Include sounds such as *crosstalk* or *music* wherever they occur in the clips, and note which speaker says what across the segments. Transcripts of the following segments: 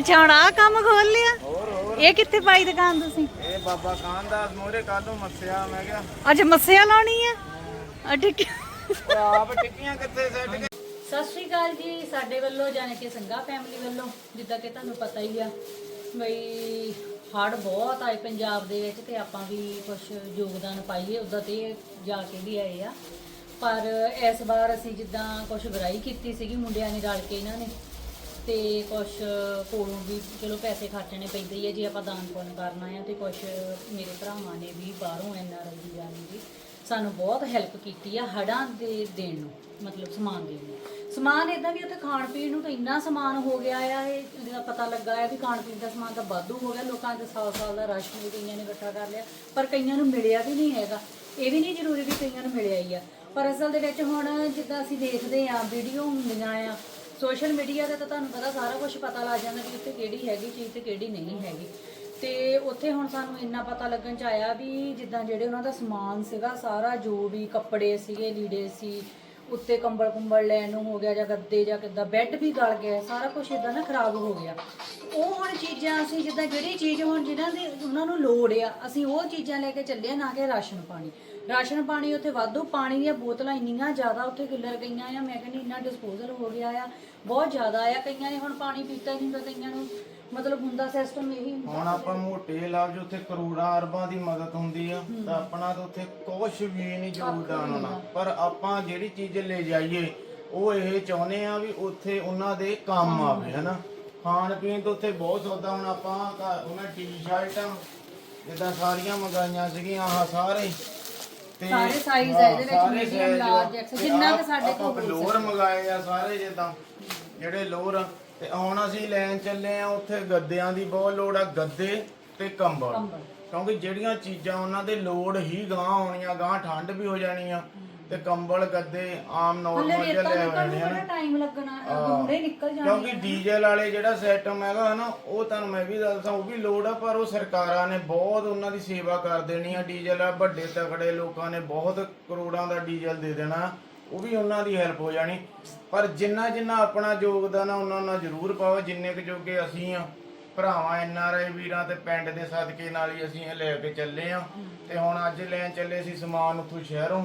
Speaker 1: ਅੱਛਾ ਹੁਣ ਆ ਕੰਮ ਖੋਲ ਲਿਆ।
Speaker 2: ਹੋਰ ਹੋਰ।
Speaker 1: ਇਹ ਕਿੱਥੇ ਪਾਈ ਦੁਕਾਨ ਤੁਸੀਂ?
Speaker 2: ਇਹ ਬਾਬਾ ਕਾਨ ਦਾ ਮੋਰੇ ਕਾਦੋਂ ਮੱਸਿਆ ਮੈਂ ਕਿਹਾ।
Speaker 1: ਅੱਛਾ ਮੱਸਿਆ ਲਾਉਣੀ ਆ? ਆ ਠੀਕ
Speaker 2: ਓਏ ਆਪ ਟਿੱਕੀਆਂ ਕਿੱਥੇ ਸੈੱਟ ਕੇ
Speaker 1: ਸਤਿ ਸ਼੍ਰੀ ਅਕਾਲ ਜੀ ਸਾਡੇ ਵੱਲੋਂ ਜਾਣੇ ਕਿ ਸੰਗਾ ਫੈਮਿਲੀ ਵੱਲੋਂ ਜਿੱਦਾਂ ਕਿ ਤੁਹਾਨੂੰ ਪਤਾ ਹੀ ਆ ਬਈ ਹੜ੍ਹ ਬਹੁਤ ਆਏ ਪੰਜਾਬ ਦੇ ਵਿੱਚ ਤੇ ਆਪਾਂ ਵੀ ਕੁਝ ਯੋਗਦਾਨ ਪਾਈਏ ਉਦਾਂ ਤੇ ਜਾ ਕੇ ਵੀ ਆਏ ਆ। ਪਰ ਇਸ ਵਾਰ ਅਸੀਂ ਜਿੱਦਾਂ ਕੁਝ ਬੁਰਾਈ ਕੀਤੀ ਸੀਗੀ ਮੁੰਡਿਆਂ ਨੇ ਰਲ ਕੇ ਇਹਨਾਂ ਨੇ ਤੇ ਕੁਝ ਕੋਲੋਂ ਵੀ ਚਲੋ ਪੈਸੇ ਖਰਚਣੇ ਪੈਂਦੇ ਹੀ ਆ, ਜੇ ਆਪਾਂ ਦਾਨ ਪੁੰਨ ਕਰਨਾ ਆ ਤੇ ਕੁਛ ਮੇਰੇ ਭਰਾਵਾਂ ਨੇ ਵੀ ਬਾਹਰੋਂ ਐਨਆਰਆਈ ਦੀ ਜਾਨੀ ਵੀ ਸਾਨੂੰ ਬਹੁਤ ਹੈਲਪ ਕੀਤੀ ਆ ਹੜਾਂ ਦੇ ਦੇਣ ਨੂੰ, ਮਤਲਬ ਸਮਾਨ ਦੇਣ ਨੂੰ। ਸਮਾਨ ਇਦਾਂ ਵੀ ਉੱਥੇ ਖਾਣ ਪੀਣ ਨੂੰ ਤਾਂ ਇੰਨਾ ਸਮਾਨ ਹੋ ਗਿਆ ਆ, ਇਹ ਜਿਹਦਾ ਪਤਾ ਲੱਗਾ ਆ ਵੀ ਖਾਣ ਪੀਣ ਦਾ ਸਮਾਨ ਤਾਂ ਵਾਧੂ ਹੋ ਗਿਆ, ਲੋਕਾਂ ਦੇ ਸਾਲ ਸਾਲ ਦਾ ਰਾਸ਼ਨ ਵੀ ਕਈਆਂ ਨੇ ਇਕੱਠਾ ਕਰ ਲਿਆ, ਪਰ ਕਈਆਂ ਨੂੰ ਮਿਲਿਆ ਵੀ ਨਹੀਂ ਹੈਗਾ। ਇਹ ਵੀ ਨਹੀਂ ਜ਼ਰੂਰੀ ਵੀ ਕਈਆਂ ਨੂੰ ਮਿਲਿਆ ਹੀ ਆ। ਪਰ ਅਸਲ ਦੇ ਵਿੱਚ ਹੁਣ ਜਿੱਦਾਂ ਅਸੀਂ ਦੇਖਦੇ ਆ ਵੀਡੀਓ ਹੁੰਦੀਆਂ ਆ ਸੋਸ਼ਲ ਮੀਡੀਆ ਦਾ ਤਾਂ ਤੁਹਾਨੂੰ ਪਤਾ ਸਾਰਾ ਕੁਝ ਪਤਾ ਲੱਗ ਜਾਂਦਾ ਵੀ ਉੱਥੇ ਕਿਹੜੀ ਹੈਗੀ ਚੀਜ਼ ਤੇ ਕਿਹੜੀ ਨਹੀਂ ਹੈਗੀ। ਤੇ ਉੱਥੇ ਹੁਣ ਸਾਨੂੰ ਇੰਨਾ ਪਤਾ ਲੱਗਣ ਚ ਆਇਆ ਵੀ ਜਿੱਦਾਂ ਜਿਹੜੇ ਉਹਨਾਂ ਦਾ ਸਮਾਨ ਸੀਗਾ ਸਾਰਾ ਜੋ ਵੀ ਕੱਪੜੇ ਸੀਗੇ ਲੀੜੇ ਸੀ ਉੱਤੇ ਕੰਬਲ ਕੁੰਬਲ ਲੈਣ ਨੂੰ ਹੋ ਗਿਆ ਜਾਂ ਗੱਦੇ ਜਾਂ ਕਿੱਦਾਂ ਬੈੱਡ ਵੀ ਗਲ ਗਿਆ ਸਾਰਾ ਕੁਝ ਇਦਾਂ ਨਾ ਖਰਾਬ ਹੋ ਗਿਆ। ਉਹ ਹੁਣ ਚੀਜ਼ਾਂ ਅਸੀਂ ਜਿੱਦਾਂ ਜਿਹੜੀ ਚੀਜ਼ ਹੁਣ ਜਿਨ੍ਹਾਂ ਦੀ ਉਹਨਾਂ ਨੂੰ ਲੋੜ ਆ ਅਸੀਂ ਉਹ ਚੀਜ਼ਾਂ ਲੈ ਕੇ ਚੱਲੇ ਆ, ਨਾ ਕਿ ਰਾਸ਼ਨ ਪਾਣੀ। ਰਾਸ਼ਨ ਪਾਣੀ ਉੱਥੇ ਵਾਧੂ ਪਾਣੀ ਦੀਆਂ ਬੋਤਲਾਂ ਇੰਨੀਆਂ ਜ਼ਿਆਦਾ ਉੱਥੇ ਖਿਲਰ ਗਈਆਂ ਆ ਮੈਂ ਕਹਿੰਦੀ ਇੰਨਾ ਡਿਸਪੋਜ਼ਲ ਹੋ ਗਿਆ ਆ ਬਹੁਤ ਜ਼ਿਆਦਾ ਆ ਕਈਆਂ ਨੇ ਹੁਣ ਪਾਣੀ ਪੀਤਾ ਹੀ ਨਹੀਂ ਹੁੰਦਾ ਕਈਆਂ ਨੂੰ ਮਤਲਬ ਹੁੰਦਾ ਸਿਸਟਮ ਇਹੀ ਹੁੰਦਾ।
Speaker 2: ਹੁਣ ਆਪਾਂ ਮੋਟੇ ਲਫ਼ਜ਼ ਉੱਥੇ ਕਰੋੜਾਂ ਅਰਬਾਂ ਦੀ ਮਦਦ ਹੁੰਦੀ ਆ ਤਾਂ ਆਪਣਾ ਤਾਂ ਉੱਥੇ ਕੁਝ ਵੀ ਨਹੀਂ ਯੋਗਦਾਨ ਹੋਣਾ ਪਰ ਆਪਾਂ ਜਿਹੜੀ ਚੀਜ਼ ਲੈ ਜਾਈਏ ਉਹ ਇਹ ਚਾਹੁੰਦੇ ਆ ਵੀ ਉੱਥੇ ਉਹਨਾਂ ਦੇ ਕੰਮ ਆਵੇ ਹਨਾ? ਖਾਣ ਪੀਣ ਤੋਂ ਉੱਥੇ ਬਹੁਤ ਸੌਦਾ ਹੁਣ ਆਪਾਂ ਘਰ- ਉਹਨਾਂ ਟੀ-ਸ਼ਰਟਾਂ ਜਿੱਦਾਂ ਸਾਰੀਆਂ ਮੰਗਾਈਆਂ ਸੀਗੀਆਂ ਆਹ ਸਾਰੇ। ਤੇ
Speaker 1: ਸਾਰੇ size ਆ ਇਹਦੇ ਵਿੱਚ,
Speaker 2: ਆ।
Speaker 1: XL,
Speaker 2: ਤੇ
Speaker 1: ਜਿੰਨਾ ਕੁ ਸਾਡੇ ਕੋਲ
Speaker 2: ਲੋਅਰ ਮੰਗਾਏ ਆ ਸਾਰੇ ਜਿੱਦਾਂ ਜਿਹੜੇ ਲੋਅਰ ਤੇ ਹੁਣ ਅਸੀਂ ਲੈਣ ਚੱਲੇ ਆ ਉੱਥੇ ਗੱਦਿਆਂ ਦੀ ਬਹੁਤ ਲੋੜ ਆ ਗੱਦੇ ਤੇ ਕੰਬਲ
Speaker 1: ਕੰਬਲ।
Speaker 2: ਕਿਉਂਕਿ ਜਿਹੜੀਆਂ ਚੀਜ਼ਾਂ ਉਹਨਾਂ ਦੇ ਲੋੜ ਹੀ ਗਾਂ ਆਉਣੀਆਂ ਗਾਂ ਠੰਡ ਵੀ ਹੋ ਜਾਣੀ ਆ ਤੇ ਕੰਬਲ ਗੱਦੇ ਆਮ ਨਾਰਮਲ ਜਿਹਾ ਲੈ ਆਉਣੇ
Speaker 1: ਬੜਾ
Speaker 2: ਆ
Speaker 1: ਟਾਈਮ ਲੱਗਣਾ ਹੁਣੇ ਨਿਕਲ ਜਾਣੀ
Speaker 2: ਕਿਉਂਕਿ ਡੀਜ਼ਲ ਵਾਲੇ ਜਿਹੜਾ ਸਿਸਟਮ ਹੈਗਾ ਨਾ ਉਹ ਤੁਹਾਨੂੰ ਮੈਂ ਵੀ ਦੱਸਦਾ ਉਹ ਵੀ ਲੋੜ ਆ ਪਰ ਉਹ ਸਰਕਾਰਾਂ ਨੇ ਬਹੁਤ ਉਹਨਾਂ ਦੀ ਸੇਵਾ ਕਰ ਦੇਣੀ ਆ ਡੀਜ਼ਲ ਆ। ਵੱਡੇ ਤਕੜੇ ਲੋਕਾਂ ਨੇ ਬਹੁਤ ਕਰੋੜਾਂ ਦਾ ਡੀਜ਼ਲ ਦੇ ਦੇਣਾ ਉਹ ਵੀ ਉਹਨਾਂ ਦੀ ਹੈਲਪ ਹੋ ਜਾਣੀ। ਪਰ ਜਿੰਨਾ ਜਿੰਨਾ ਆਪਣਾ ਯੋਗਦਾਨ ਆ ਉਹਨਾਂ ਉਹਨਾਂ ਜ਼ਰੂਰ ਪਾਓ ਜਿੰਨੇ ਕੁ ਜੋਗੇ ਅਸੀਂ ਆ ਭਰਾਵਾਂ ਐਨ ਆਰ ਆਈ ਵੀਰਾਂ ਤੇ ਪਿੰਡ ਦੇ ਸਦਕੇ ਨਾਲ ਹੀ ਅਸੀਂ ਇਹ ਲੈ ਕੇ ਚੱਲੇ ਆ ਤੇ ਹੁਣ ਅੱਜ ਲੈਣ ਚੱਲੇ ਸੀ ਸਮਾਨ ਉੱਥੋਂ ਸ਼ਹਿਰੋਂ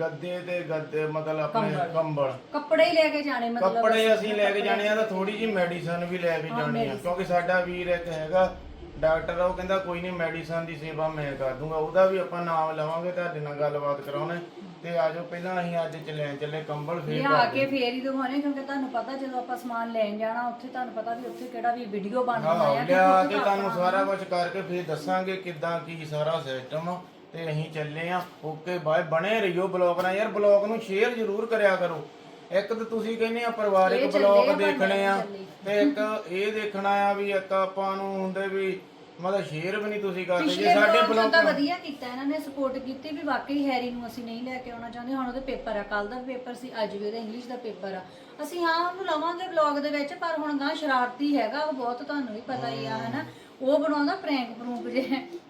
Speaker 2: ਗੱਦੇ ਤੇ ਗੱਦੇ ਮਤਲਬ ਆਪਣੇ ਕੰਬਲ।
Speaker 1: ਕੱਪੜੇ ਹੀ ਲੈ ਕੇ ਜਾਣੇ ਮਤਲਬ
Speaker 2: ਕੱਪੜੇ ਅਸੀਂ ਲੈ ਕੇ ਜਾਣੇ ਆ ਤਾਂ ਥੋੜੀ ਜੀ ਮੈਡੀਸਨ ਵੀ ਲੈ ਕੇ ਜਾਣੀ ਆ ਕਿਉਂਕਿ ਸਾਡਾ ਵੀਰ ਇੱਕ ਹੈਗਾ ਡਾਕਟਰ ਉਹ ਕਹਿੰਦਾ ਕੋਈ ਨਹੀਂ ਮੈਡੀਸਨ ਦੀ ਸੇਵਾ ਮੈਂ ਕਰ ਦੂੰਗਾ ਉਹਦਾ ਵੀ ਆਪਾਂ ਨਾਮ ਲਵਾਂਗੇ ਤੁਹਾਡੇ ਨਾਲ ਗੱਲਬਾਤ ਕਰਾਉਣੇ। ਤੇ ਆਜੋ ਪਹਿਲਾਂ ਅਸੀਂ ਅੱਜ ਚੱਲੇ ਚੱਲੇ ਕੰਬਲ ਫੇਰ
Speaker 1: ਲਿਆ ਕੇ ਫੇਰ ਹੀ ਦਿਖਾਉਣੇ ਕਿਉਂਕਿ ਤੁਹਾਨੂੰ ਪਤਾ ਜਦੋਂ ਆਪਾਂ ਸਮਾਨ ਲੈਣ ਜਾਣਾ ਉੱਥੇ ਤੁਹਾਨੂੰ ਪਤਾ ਵੀ ਉੱਥੇ ਕਿਹੜਾ ਵੀ ਵੀਡੀਓ ਬਣਦਾ
Speaker 2: ਹਾਂ
Speaker 1: ਆ
Speaker 2: ਲਿਆ ਕੇ ਤੁਹਾਨੂੰ ਸਾਰਾ ਕੁਝ ਕਰਕੇ ਫੇਰ ਦੱਸਾਂਗੇ ਕਿੱਦਾਂ ਕੀ ਸਾਰਾ ਸਿਸਟਮ ਤੇ ਅਸੀਂ ਚੱਲੇ ਆ। ਓਕੇ ਬਾਏ ਬਣੇ ਰਹੀਓ ਬਲੌਗ ਨਾਲ। ਯਾਰ ਬਲੌਗ ਨੂੰ ਸ਼ੇਅਰ ਜ਼ਰੂਰ ਕਰਿਆ ਕਰੋ। ਇੱਕ ਤਾਂ ਤੁਸੀਂ ਕਹਿੰਦੇ ਆ ਪਰਿਵਾਰਿਕ ਬਲੌਗ ਦੇਖਣੇ ਆ। ਤੇ ਇੱਕ ਇਹ ਦੇਖਣਾ ਆ ਵੀ ਇੱਕ ਆਪਾਂ ਨੂੰ ਹੁੰਦੇ ਵੀ ਮਤਲਬ ਸ਼ੇਅਰ ਵੀ ਨਹੀਂ ਤੁਸੀਂ ਕਰਦੇ ਜੇ
Speaker 1: ਪਿਛਲੇ
Speaker 2: ਸਾਡੇ
Speaker 1: ਬਲੌਗ ਤਾਂ ਵਧੀਆ ਕੀਤਾ ਇਹਨਾਂ ਨੇ ਸਪੋਰਟ ਕੀਤੀ ਵੀ ਵਾਕਈ ਹੈਰੀ ਨੂੰ ਅਸੀਂ ਨਹੀਂ ਲੈ ਕੇ ਆਉਣਾ ਚਾਹੁੰਦੇ ਹੁਣ ਉਹਦੇ ਪੇਪਰ ਆ ਕੱਲ ਦਾ ਪੇਪਰ ਸੀ ਅੱਜ ਵੀ ਉਹਦਾ ਇੰਗਲਿਸ਼ ਦਾ ਪੇਪਰ ਆ ਅਸੀਂ ਹਾਂ ਉਹਨੂੰ ਲਵਾਂਗੇ ਬਲੌਗ ਦੇ ਵਿੱਚ ਪਰ ਹੁਣ ਗਾਂ ਸ਼ਰਾਰਤੀ ਹੈਗਾ ਉਹ ਬਹੁਤ ਤੁਹਾਨੂੰ ਵੀ ਪਤਾ ਹੀ ਆ ਹਨਾ ਉਹ ਬਣਾਉਂਦਾ ਪ੍ਰੈਂਕ ਪ੍ਰੂੰਕ ਜੇ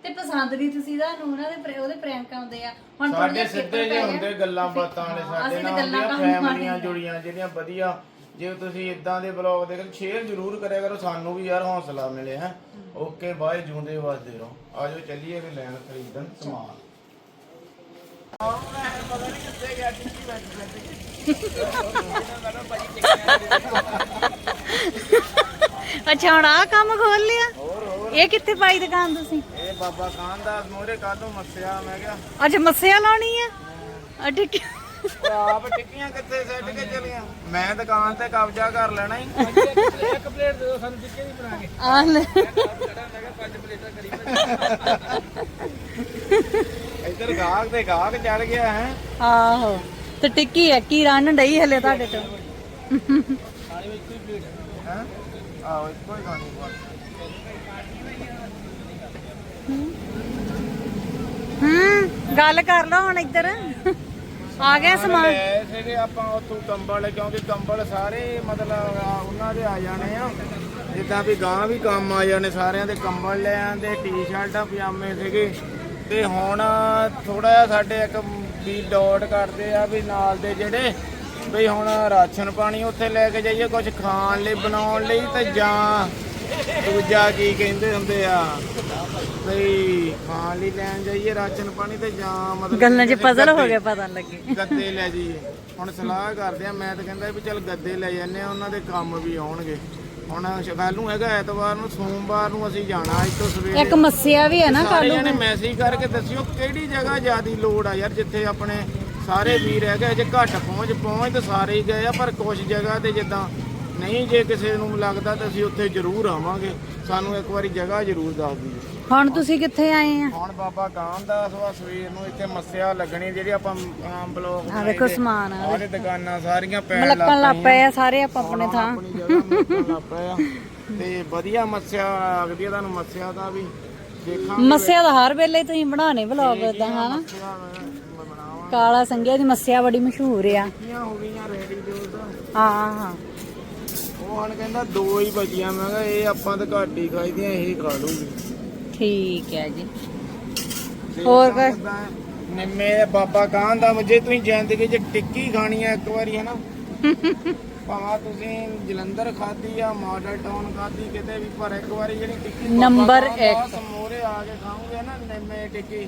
Speaker 1: ਤੇ ਪਸੰਦ ਨਹੀਂ ਤੁਸੀਂ ਦਾ ਨੂੰ ਉਹਨਾਂ ਦੇ ਪ੍ਰੇ- ਉਹਦੇ ਪ੍ਰੈਂਕ ਆਉਂਦੇ ਆ ਹੁਣ ਥੋੜ੍ਹੇ
Speaker 2: ਸਾਡੇ
Speaker 1: ਜਿਹੇ
Speaker 2: ਸਿੱਧੇ
Speaker 1: paper
Speaker 2: ਜੇ ਹੁੰਦੇ। ਗੱਲਾਂ ਬਾਤਾਂ ਵਾਲੇ ਸਾਡੇ
Speaker 1: ਅਸੀਂ
Speaker 2: ਨਾਲ
Speaker 1: ਗੱਲਾਂ
Speaker 2: ਹੁੰਦੀਆਂ ਫੈਮਲੀਆਂ। ਜੁੜੀਆਂ ਜਿਹੜੀਆਂ ਵਧੀਆ ਜੇ ਤੁਸੀਂ ਇਦਾਂ ਦੇ ਬਲੌਗ ਦੇਖ ਸ਼ੇਅਰ ਜ਼ਰੂਰ ਕਰਿਆ ਕਰੋ ਸਾਨੂੰ ਵੀ ਯਾਰ ਹੌਸਲਾ ਮਿਲੇ ਹੈ। ਓਕੇ ਬਾਏ ਜੂੰਦੇ ਵਸਦੇ ਰਹੋ। ਆਜੋ ਚੱਲੀਏ ਵੀ ਲੈਣ ਖਰੀਦਣ ਸਮਾਨ।
Speaker 1: ਅੱਛਾ ਹੁਣ ਆ ਕੰਮ ਖੋਲ ਲਿਆ? ਇਹ ਕਿੱਥੇ ਪਾਈ ਦੁਕਾਨ ਤੁਸੀਂ?
Speaker 2: ਇਹ ਬਾਬਾ ਦਾ ਮੋਰੇ ਕਾਦੋਂ ਮੱਸਿਆ ਮੈਂ ਕਿਹਾ।
Speaker 1: ਅੱਛਾ ਮੱਸਿਆ ਲਾਉਣੀ ਆ? ਠੀਕ
Speaker 2: ਓਏ ਆਪ ਟਿੱਕੀਆਂ ਕਿੱਥੇ ਸੈੱਟ ਕੇ ਚਲੀਆਂ? ਮੈਂ ਦੁਕਾਨ ਤੇ ਕਬਜ਼ਾ ਕਰ ਲੈਣਾ ਹੀ। ਇੱਕ ਪਲੇਟ ਦੇ ਦਿਓ ਸਾਨੂੰ ਟਿੱਕੇ ਨਹੀਂ ਬਣਾ ਕੇ
Speaker 1: ਆ ਲੈ
Speaker 2: ਇੱਧਰ ਗਾਹਕ ਤੇ ਗਾਹਕ ਚੜ ਗਿਆ ਹੈ।
Speaker 1: ਆਹੋ। ਤੇ ਟਿੱਕੀ ਹੈ ਕੀ ਰਨ ਡਈ ਹਲੇ ਤੁਹਾਡੇ ਤੋਂ?
Speaker 2: ਹੈ। ਆਹੋ ਇੱਕੋ ਹੀ ਖਾਣੀ
Speaker 1: ਹੂੰ ਗੱਲ ਕਰ ਲਓ ਹੁਣ ਇੱਧਰ। ਆ ਗਿਆ ਸਮਾਨ।
Speaker 2: ਲੈ ਸੀਗੇ ਆਪਾਂ ਉੱਥੋਂ ਕੰਬਲ ਕਿਉਂਕਿ ਕੰਬਲ ਸਾਰੇ ਮਤਲਬ ਆ ਉਹਨਾਂ ਦੇ ਆ ਜਾਣੇ ਆ। ਜਿੱਦਾਂ ਵੀ ਗਾਂ ਵੀ ਕੰਮ ਆ ਜਾਣੇ ਸਾਰਿਆਂ ਦੇ ਕੰਬਲ ਲੈ ਆਂਦੇ ਟੀ-ਸ਼ਰਟਾਂ ਪਜਾਮੇ ਸੀਗੇ। ਤੇ ਹੁਣ ਥੋੜਾ ਜਿਹਾ ਸਾਡੇ ਇੱਕ ਵੀ ਡੋਟ ਕਰਦੇ ਆ ਵੀ ਨਾਲ ਦੇ ਜਿਹੜੇ ਵੀ ਹੁਣ ਰਾਸ਼ਨ ਪਾਣੀ ਉੱਥੇ ਲੈ ਕੇ ਜਾਈਏ ਕੁਝ ਖਾਣ ਲਈ ਬਣਾਉਣ ਲਈ ਤੇ ਜਾਂ ਦੂਜਾ ਕੀ ਕਹਿੰਦੇ ਹੁੰਦੇ ਆ ਬਈ ਖਾਣ ਲਈ ਲੈਣ ਜਾਈਏ ਰਾਸ਼ਨ ਪਾਣੀ ਤੇ ਜਾਂ ਮਤਲਬ
Speaker 1: ਗੱਲਾਂ 'ਚ
Speaker 2: ਕਿਸੇ
Speaker 1: ਪਜ਼ਲ ਹੋ
Speaker 2: ਗੱਦੇ-
Speaker 1: ਗਿਆ ਪਤਾ ਨੀ ਲੱਗੇ।
Speaker 2: ਗੱਦੇ ਲੈ ਜਾਈਏ। ਹੁਣ ਸਲਾਹ ਕਰਦੇ ਆ ਮੈਂ ਤਾਂ ਕਹਿੰਦਾ ਵੀ ਚੱਲ ਗੱਦੇ ਲੈ ਜਾਂਦੇ ਆ ਉਹਨਾਂ ਦੇ ਕੰਮ ਵੀ ਆਉਣਗੇ। ਹੁਣ ਕੱਲ ਨੂੰ ਹੈਗਾ ਐਤਵਾਰ ਨੂੰ ਸੋਮਵਾਰ ਨੂੰ ਅਸੀਂ ਜਾਣਾ ਇੱਥੋਂ ਸਵੇਰੇ।
Speaker 1: ਇੱਕ ਮੱਸਿਆ ਵੀ ਹੈ ਨਾ
Speaker 2: ਮੈਸੇਜ ਕਰਕੇ ਦੱਸਿਓ ਕਿਹੜੀ ਜਗ੍ਹਾ ਜਿਆਦੀ ਲੋੜ ਆ ਯਾਰ ਜਿੱਥੇ ਆਪਣੇ ਸਾਰੇ ਵੀਰ ਹੈਗੇ ਜੇ ਘੱਟ ਪਹੁੰਚ ਪਹੁੰਚ ਤਾਂ ਸਾਰੇ ਹੀ ਗਏ ਆ ਪਰ ਕੁਝ ਜਗ੍ਹਾ ਤੇ ਜਿੱਦਾਂ ਨਹੀਂ ਜੇ ਕਿਸੇ ਨੂੰ ਲੱਗਦਾ ਤਾਂ ਅਸੀਂ ਉੱਥੇ ਜ਼ਰੂਰ ਆਵਾਂਗੇ। ਸਾਨੂੰ ਇੱਕ ਵਾਰੀ ਜਗ੍ਹਾ ਜ਼ਰੂਰ ਦੱਸ ਦਿਓ।
Speaker 1: ਹੁਣ ਤੁਸੀਂ ਕਿੱਥੇ ਆਏ ਆ?
Speaker 2: ਹੁਣ ਬਾਬਾ ਕਾਮਦਾਸ ਵਾ ਸਵੇਰ ਨੂੰ ਇੱਥੇ ਮੱਸਿਆ ਲੱਗਣੀ ਜਿਹੜੀ ਆਪਾਂ ਆਮ ਬਲੋਕ
Speaker 1: ਆ ਵੇਖੋ ਸਮਾਨ ਆ
Speaker 2: ਸਾਰੇ ਦੁਕਾਨਾਂ ਸਾਰੀਆਂ ਪੈਣ
Speaker 1: ਮਲੱਕਣ ਲੱਗ ਪਏ ਆ ਸਾਰੇ ਆਪਾਂ ਆਪਣੇ ਥਾਂ।
Speaker 2: ਲੱਗ ਤੇ ਵਧੀਆ ਮੱਸਿਆ ਲੱਗਦੀ ਆ ਤੁਹਾਨੂੰ ਮੱਸਿਆ ਦਾ ਵੀ ਦੇਖਾਂ
Speaker 1: ਮੱਸਿਆ ਦਾ ਹਰ ਵੇਲੇ ਤੁਸੀਂ ਬਣਾਉਣੇ ਵਲੌਗ ਇਦਾਂ ਹਨਾ? ਕਾਲਾ ਸੰਘਿਆ ਦੀ ਮੱਸਿਆ ਬੜੀ ਮਸ਼ਹੂਰ ਆ।
Speaker 2: ਗਈਆਂ ਰੈਡੀ
Speaker 1: ਹਾਂ ਹਾਂ
Speaker 2: ਉਹ ਹਣ ਕਹਿੰਦਾ ਦੋ ਹੀ ਬਚੀਆਂ ਮੈਂ ਕਿਹਾ ਇਹ ਆਪਾਂ ਤਾਂ ਘੱਟ ਹੀ ਖਾਈਦੀਆਂ ਇਹ ਖਾ ਲੂਗੀ
Speaker 1: ਠੀਕ ਹੈ ਜੀ ਹੋਰ ਕੁਛ?
Speaker 2: ਨਿੰਮੇ ਦੇ ਬਾਬਾ ਕਾਹਨ ਦਾ ਜੇ ਤੁਸੀਂ ਜ਼ਿੰਦਗੀ 'ਚ ਟਿੱਕੀ ਖਾਣੀ ਆ ਇੱਕ ਵਾਰੀ ਹੈ ਨਾ *laughs* ਭਾਵੇਂ ਤੁਸੀਂ ਜਲੰਧਰ ਖਾਧੀ ਆ ਮਾਡਲ ਟਾਊਨ ਖਾਧੀ ਕਿਤੇ ਵੀ ਪਰ ਇੱਕ ਵਾਰੀ ਜਿਹੜੀ ਟਿੱਕੀ ਬਾਬਾ ਦਾ
Speaker 1: ਇੱਕ।
Speaker 2: ਸਮੋਰੇ ਆ ਕੇ ਖਾਓਗੇ ਨਾ ਨਿੰਮੇ ਟਿੱਕੀ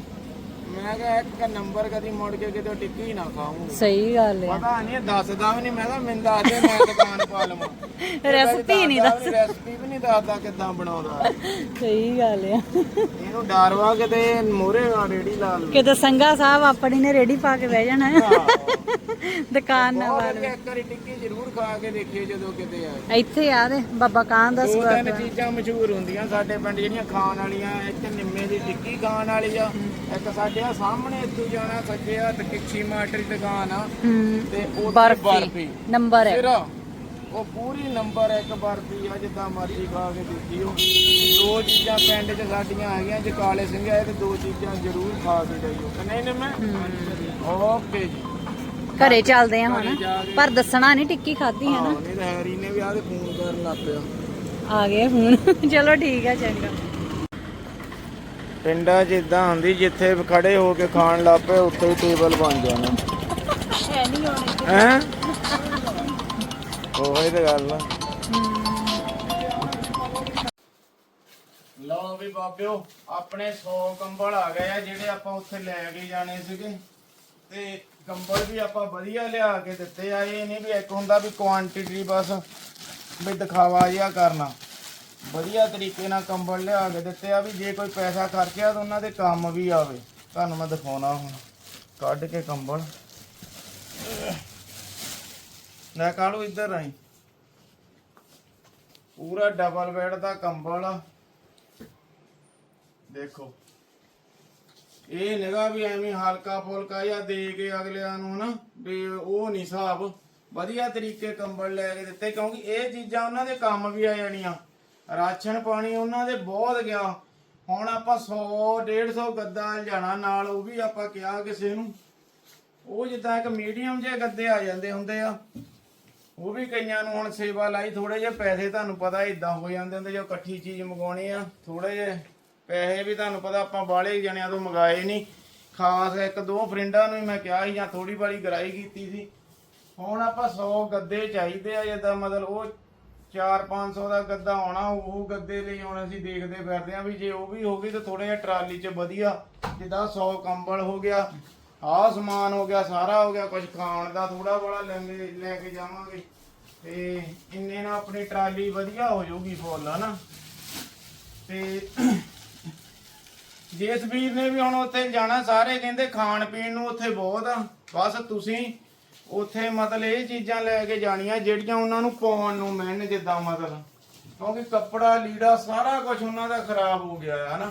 Speaker 2: ਮੈਂ ਕਿਹਾ ਇੱਕ ਨੰਬਰ ਕਦੀ ਮੁੜ ਕੇ ਕਿਤੇ ਟਿੱਕੀ ਨਾ ਖਾਊਂਗਾ।
Speaker 1: ਸਹੀ ਗੱਲ ਆ।
Speaker 2: ਪਤਾ ਨਹੀਂ ਦੱਸਦਾ ਵੀ ਨਹੀਂ ਮੈਂ ਤਾਂ ਮੈਨੂੰ ਦੱਸ ਦੇ ਮੈਂ ਦੁਕਾਨ ਪਾ ਲਵਾਂ।
Speaker 1: ਰੈਸਪੀ ਨਹੀਂ ਦੱਸ
Speaker 2: ਰੈਸਪੀ ਵੀ ਨਹੀਂ ਦੱਸਦਾ ਕਿੱਦਾਂ ਬਣਾਉਂਦਾ।
Speaker 1: ਸਹੀ ਗੱਲ ਆ।
Speaker 2: ਇਹਨੂੰ ਡਰ ਵਾ ਕਿਤੇ ਮੋਰੇ ਰੇੜੀ ਲਾ ਲੂ
Speaker 1: ਕਿਤੇ ਸੰਗਾ ਸਾਹਿਬ ਆਪਣੀ ਨੇ ਰੇੜੀ ਪਾ ਕੇ ਬਹਿ ਜਾਣਾ। ਦੁਕਾਨ ਨਾ
Speaker 2: ਵਧੀਆ ਇੱਕ ਵਾਰੀ ਟਿੱਕੀ ਜ਼ਰੂਰ ਖਾ ਕੇ ਦੇਖਿਓ ਜਦੋਂ ਕਿਤੇ ਆਏ
Speaker 1: ਇੱਥੇ ਆ ਦੇ ਬਾਬਾ ਕਾਂ ਦਾ
Speaker 2: ਦੋ
Speaker 1: ਸਵਾਦ
Speaker 2: ਤਿੰਨ ਚੀਜ਼ਾਂ ਮਸ਼ਹੂਰ ਹੁੰਦੀਆਂ ਸਾਡੇ ਪਿੰਡ ਜਿਹੜੀਆਂ ਖਾਣ ਵਾਲੀਆਂ ਇੱਕ ਨਿੰਮੇ ਦੀ ਟਿੱਕੀ ਖਾਣ ਵਾਲੀ ਆ ਇੱਕ ਸਾਡੇ ਆ ਸਾਹਮਣੇ ਇੱਥੋਂ ਜਾਣਾ ਸੱਜੇ ਆ ਤੇ ਕਿੱਛੀ ਮਾਟਰ ਦੀ ਦੁਕਾਨ ਆ।
Speaker 1: ਹੂੰ
Speaker 2: ਤੇ ਉਹ
Speaker 1: ਬਰਫੀ
Speaker 2: ਬਰਫੀ।
Speaker 1: ਨੰਬਰ ਹੈ।
Speaker 2: ਫਿਰ ਉਹ ਪੂਰੀ ਨੰਬਰ ਇੱਕ ਬਰਫੀ ਆ ਜਿੱਦਾਂ ਮਰਜ਼ੀ ਖਾ ਕੇ ਦੇਖਿਓ। ਦੋ ਚੀਜ਼ਾਂ ਪਿੰਡ 'ਚ ਸਾਡੀਆਂ ਹੈਗੀਆਂ ਜੇ ਕਾਲੇ ਸਿੰਘ ਆਏ ਤੇ ਦੋ ਚੀਜ਼ਾਂ ਜ਼ਰੂਰ ਖਾ ਕੇ ਜਾਈਓ। ਕਿ ਨਹੀਂ ਨਿੰਮੇ? ਓਕੇ ਜੀ।
Speaker 1: ਘਰੇ ਚੱਲਦੇ ਆ ਹੁਣ। ਪਰ ਦੱਸਣਾ ਨਹੀਂ ਟਿੱਕੀ ਖਾਧੀ ਹੈ ਨਾ।
Speaker 2: ਹਾਂ, ਨਹੀਂ ਤਾਂ ਹੈਰੀ ਨੇ ਵੀ ਆਦੇ ਫੋਨ ਕਰਨ ਲੱਗ ਪਿਆ।
Speaker 1: ਆ ਗਏ ਹੁਣ *laughs* ਚਲੋ ਠੀਕ ਆ ਚੰਗਾ।
Speaker 2: ਪਿੰਡਾਂ ਇਦਾਂ ਹੁੰਦੀ ਜਿੱਥੇ ਖੜੇ ਹੋ ਕੇ ਖਾਣ ਲੱਗ ਪਏ ਉੱਥੇ ਹੀ ਟੇਬਲ ਬਣ ਜਾਣਾ।
Speaker 1: ਹੈ ਨਹੀਂ ਹੋਣੀ
Speaker 2: ਹੈ? ਉਹੀ ਤਾਂ ਗੱਲ ਆ। ਲਓ ਵੀ ਬਾਬਿਓ ਆਪਣੇ 100 ਕੰਬਲ ਆ ਗਏ ਆ ਜਿਹੜੇ ਆਪਾਂ ਉੱਥੇ ਲੈ ਕੇ ਜਾਣੇ ਸੀਗੇ। ਤੇ ਕੰਬਲ ਵੀ ਆਪਾਂ ਵਧੀਆ ਲਿਆ ਕੇ ਦਿੱਤੇ ਆ, ਇਹ ਨਹੀਂ ਵੀ ਇੱਕ ਹੁੰਦਾ ਵੀ ਕੁਆਂਟੀਟੀ ਬਸ ਵੀ ਦਿਖਾਵਾ ਜਿਹਾ ਕਰਨਾ। ਵਧੀਆ ਤਰੀਕੇ ਨਾਲ ਕੰਬਲ ਲਿਆ ਕੇ ਦਿੱਤੇ ਆ ਵੀ ਜੇ ਕੋਈ ਪੈਸਾ ਖਰਚਿਆ ਤਾਂ ਉਹਨਾਂ ਦੇ ਕੰਮ ਵੀ ਆਵੇ। ਤੁਹਾਨੂੰ ਮੈਂ ਦਿਖਾਉਣਾ ਹੁਣ, ਕੱਢ ਕੇ ਕੰਬਲ। ਲੈ ਕਾਲੂ ਇੱਧਰ ਆਈ। ਪੂਰਾ ਡਬਲ ਬੈੱਡ ਦਾ ਕੰਬਲ ਆ। ਦੇਖੋ। ਇਹ ਨਿਗਾ ਵੀ ਐਵੇਂ ਹਲਕਾ ਫੁਲਕਾ ਜਾਂ ਦੇ ਕੇ ਅਗਲਿਆਂ ਨੂੰ ਨਾ ਵੀ ਉਹ ਨਹੀਂ ਹਿਸਾਬ ਵਧੀਆ ਤਰੀਕੇ ਕੰਬਲ ਲੈ ਕੇ ਦਿੱਤੇ, ਕਿਉਂਕਿ ਇਹ ਚੀਜ਼ਾਂ ਉਹਨਾਂ ਦੇ ਕੰਮ ਵੀ ਆ ਜਾਣੀਆਂ। ਰਾਸ਼ਨ ਪਾਣੀ ਉਹਨਾਂ ਦੇ ਬਹੁਤ ਗਿਆ। ਹੁਣ ਆਪਾਂ 100 150 ਗੱਦਾ ਜਾਣਾ ਨਾਲ ਉਹ ਵੀ ਆਪਾਂ ਕਿਹਾ ਕਿਸੇ ਨੂੰ। ਉਹ ਜਿੱਦਾਂ ਇੱਕ ਮੀਡੀਅਮ ਜਿਹੇ ਗੱਦੇ ਆ ਜਾਂਦੇ ਹੁੰਦੇ ਆ। ਉਹ ਵੀ ਕਈਆਂ ਨੂੰ ਹੁਣ ਸੇਵਾ ਲਾਈ ਥੋੜੇ ਜਿਹੇ ਪੈਸੇ ਤੁਹਾਨੂੰ ਪਤਾ ਇਦਾਂ ਹੋ ਜਾਂਦੇ ਹੁੰਦੇ ਜੋ ਇਕੱਠੀ ਚੀਜ਼ ਮੰਗਾਉਣੀ ਆ ਥੋੜੇ ਜਿਹੇ ਪੈਸੇ ਵੀ ਤੁਹਾਨੂੰ ਪਤਾ ਆਪਾਂ ਬਾਹਲੇ ਜਣਿਆਂ ਤੋਂ ਮੰਗਾਏ ਨਹੀਂ। ਖਾਸ ਇੱਕ ਦੋ ਫਰੈਂਡਾਂ ਨੂੰ ਹੀ ਮੈਂ ਕਿਹਾ ਸੀ ਜਾਂ ਥੋੜੀ ਬਾਰੀ ਗਰਾਈ ਕੀਤੀ ਸੀ। ਹੁਣ ਆਪਾਂ 100 ਗੱਦੇ ਚਾਹੀਦੇ ਆ ਜਿੱਦਾਂ ਮਤਲਬ ਉਹ 4-500 ਦਾ ਗੱਦਾ ਆਉਣਾ, ਉਹ ਗੱਦੇ ਲਈ ਹੁਣ ਅਸੀਂ ਦੇਖਦੇ ਫਿਰਦੇ ਆ ਵੀ ਜੇ ਉਹ ਵੀ ਹੋ ਗਈ ਤਾਂ ਥੋੜਾ ਜਿਹਾ ਟਰਾਲੀ 'ਚ ਵਧੀਆ, ਜਿੱਦਾਂ 100 ਕੰਬਲ ਹੋ ਗਿਆ, ਆਹ ਸਮਾਨ ਹੋ ਗਿਆ, ਸਾਰਾ ਹੋ ਗਿਆ ਕੁਝ ਖਾਣ ਦਾ ਥੋੜਾ ਬੜਾ ਲੈਂਗੇ ਲੈ ਕੇ ਜਾਵਾਂਗੇ। ਤੇ ਇੰਨੇ ਨਾਲ ਆਪਣੀ ਟਰਾਲੀ ਵਧੀਆ ਹੋ ਜਾਊਗੀ ਫੁੱਲ, ਹਨਾ? ਤੇ ਜਿਸ ਵੀਰ ਨੇ ਵੀ ਹੁਣ ਉੱਥੇ ਜਾਣਾ, ਸਾਰੇ ਕਹਿੰਦੇ ਖਾਣ ਪੀਣ ਨੂੰ ਉੱਥੇ ਬਹੁਤ ਆ। ਬਸ ਤੁਸੀਂ ਉੱਥੇ ਮਤਲਬ ਇਹ ਚੀਜ਼ਾਂ ਲੈ ਕੇ ਜਾਣੀਆਂ, ਜਿਹੜੀਆਂ ਉਹਨਾਂ ਨੂੰ ਪਾਉਣ ਨੂੰ ਮਿਲਣ, ਜਿੱਦਾਂ ਮਤਲਬ। ਕਿਉਂਕਿ ਕੱਪੜਾ, ਲੀੜਾ ਸਾਰਾ ਕੁਝ ਉਹਨਾਂ ਦਾ ਖਰਾਬ ਹੋ ਗਿਆ ਹੈ ਨਾ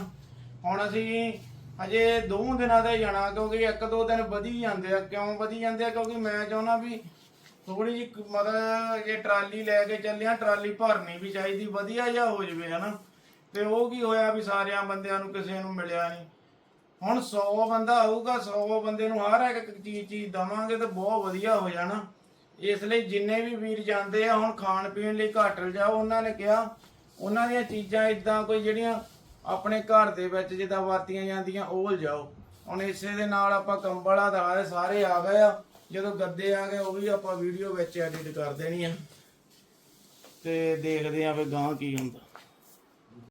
Speaker 2: ਹੁਣ ਅਸੀਂ ਅਜੇ ਦੋ ਦਿਨਾਂ ਦਾ ਜਾਣਾ, ਕਿਉਂਕਿ ਇੱਕ ਦੋ ਦਿਨ ਵਧੀ ਜਾਂਦੇ ਆ। ਕਿਉਂ ਵਧੀ ਜਾਂਦੇ ਆ? ਕਿਉਂਕਿ ਮੈਂ ਚਾਹੁੰਦਾ ਵੀ ਥੋੜੀ ਜਿਹੀ ਮਤਲਬ ਜੇ ਟਰਾਲੀ ਲੈ ਕੇ ਚੱਲਿਆ ਟਰਾਲੀ ਭਰਨੀ ਵੀ ਚਾਹੀਦੀ, ਵਧੀਆ ਜਿਹਾ ਹੋ ਜਵੇ, ਹਨਾ। ਤੇ ਉਹ ਕੀ ਹੋਇਆ ਵੀ ਸਾਰਿਆਂ ਬੰਦਿਆਂ ਨੂੰ ਕਿਸੇ ਨੂੰ ਮਿਲਿਆ ਨਹੀਂ? ਹੁਣ 100 ਬੰਦਾ ਆਊਗਾ 100 ਬੰਦੇ ਨੂੰ ਹਰ ਇੱਕ ਚੀਜ਼ ਚੀਜ਼ ਦਵਾਂਗੇ ਤਾਂ ਬਹੁਤ ਵਧੀਆ ਹੋ ਜਾਣਾ। ਇਸ ਲਈ ਜਿੰਨੇ ਵੀ ਵੀਰ ਜਾਂਦੇ ਆ, ਹੁਣ ਖਾਣ ਪੀਣ ਲਈ ਘੱਟ ਲਿਜਾਓ ਉਹਨਾਂ ਨੇ ਕਿਹਾ, ਉਹਨਾਂ ਦੀਆਂ ਚੀਜ਼ਾਂ ਇਦਾਂ ਕੋਈ ਜਿਹੜੀਆਂ ਆਪਣੇ ਘਰ ਦੇ ਵਿੱਚ ਜਿੱਦਾਂ ਵਰਤੀਆਂ ਜਾਂਦੀਆਂ, ਉਹ ਲਿਜਾਓ। ਹੁਣ ਇਸੇ ਦੇ ਨਾਲ ਆਪਾਂ ਕੰਬਲਾਂ ਦਾ ਸਾਰੇ ਆ ਗਏ ਆ। ਜਦੋਂ ਗੱਦੇ ਆ ਗਏ, ਉਹ ਵੀ ਆਪਾਂ ਵੀਡੀਓ ਵਿੱਚ ਐਡਿਟ ਕਰ ਦੇਣੀ ਆ। ਤੇ ਦੇਖਦੇ ਆ ਵੀ ਗਾਂ ਕੀ ਹੁੰਦਾ।